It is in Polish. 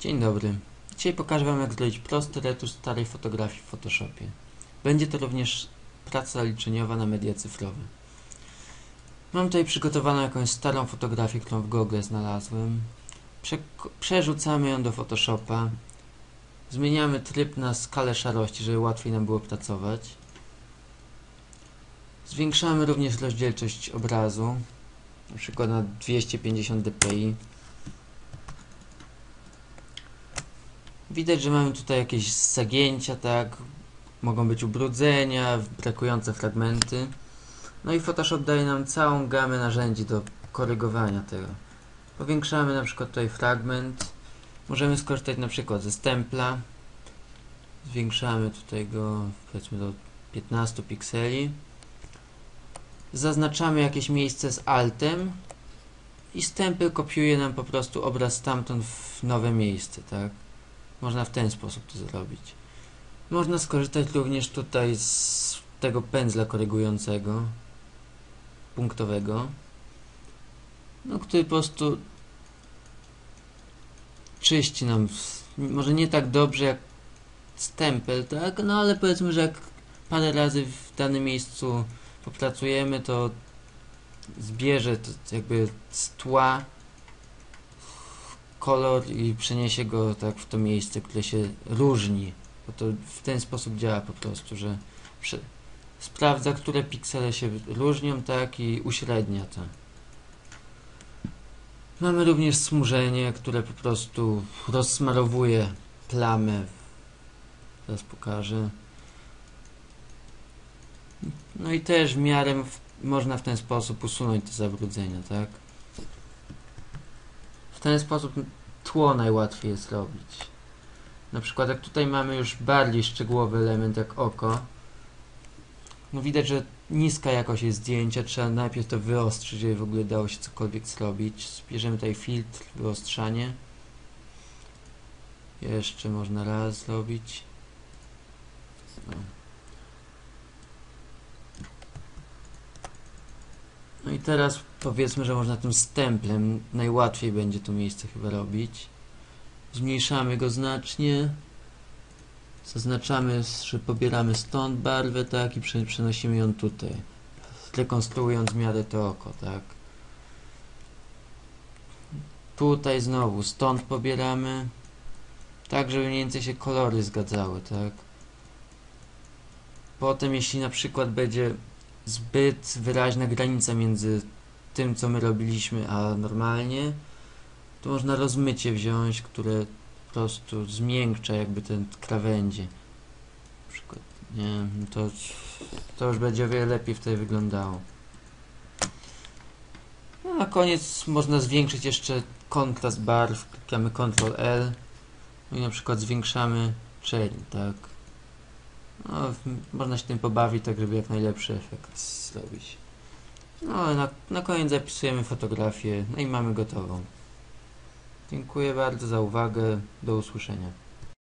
Dzień dobry. Dzisiaj pokażę Wam jak zrobić prosty retusz starej fotografii w Photoshopie. Będzie to również praca zaliczeniowa na media cyfrowe. Mam tutaj przygotowaną jakąś starą fotografię, którą w Google znalazłem. Prze przerzucamy ją do Photoshopa. Zmieniamy tryb na skalę szarości, żeby łatwiej nam było pracować. Zwiększamy również rozdzielczość obrazu, na przykład na 250 dpi. Widać, że mamy tutaj jakieś zagięcia, tak? Mogą być ubrudzenia, brakujące fragmenty. No i Photoshop daje nam całą gamę narzędzi do korygowania tego. Powiększamy na przykład tutaj fragment. Możemy skorzystać na przykład ze stempla. Zwiększamy tutaj go powiedzmy do 15 pikseli. Zaznaczamy jakieś miejsce z altem i stempel kopiuje nam po prostu obraz stamtąd w nowe miejsce, tak? Można w ten sposób to zrobić. Można skorzystać również tutaj z tego pędzla korygującego, punktowego, no, który po prostu czyści nam, może nie tak dobrze jak stempel, tak? No ale powiedzmy, że jak parę razy w danym miejscu popracujemy, to zbierze to jakby z tła kolor i przeniesie go tak w to miejsce, które się różni. Bo to w ten sposób działa po prostu, że sprawdza, które piksele się różnią, tak, i uśrednia to. Mamy również smużenie, które po prostu rozsmarowuje plamę. Teraz pokażę. No i też w miarę można w ten sposób usunąć te zabrudzenia, tak? W ten sposób tło najłatwiej jest robić. Na przykład jak tutaj mamy już bardziej szczegółowy element jak oko, no widać, że niska jakość jest zdjęcia, trzeba najpierw to wyostrzyć, żeby w ogóle dało się cokolwiek zrobić. Zbierzemy tutaj filtr, wyostrzanie. Jeszcze można raz zrobić. No. No i teraz powiedzmy, że można tym stemplem najłatwiej będzie to miejsce chyba robić. Zmniejszamy go znacznie. Zaznaczamy, że pobieramy stąd barwę, tak, i przenosimy ją tutaj. Rekonstruując w miarę to oko, tak. Tutaj znowu, stąd pobieramy. Tak, żeby mniej więcej się kolory zgadzały, tak. Potem, jeśli na przykład będzie zbyt wyraźna granica między tym, co my robiliśmy, a normalnie, to można rozmycie wziąć, które po prostu zmiękcza jakby ten krawędzie. Na przykład, nie to, to już będzie o wiele lepiej wtedy wyglądało. No, na koniec można zwiększyć jeszcze kontrast barw, klikamy Ctrl L no i na przykład zwiększamy czerń, tak. No, można się tym pobawić, tak żeby jak najlepszy efekt zrobić. No, na, na koniec zapisujemy fotografię, no i mamy gotową. Dziękuję bardzo za uwagę. Do usłyszenia.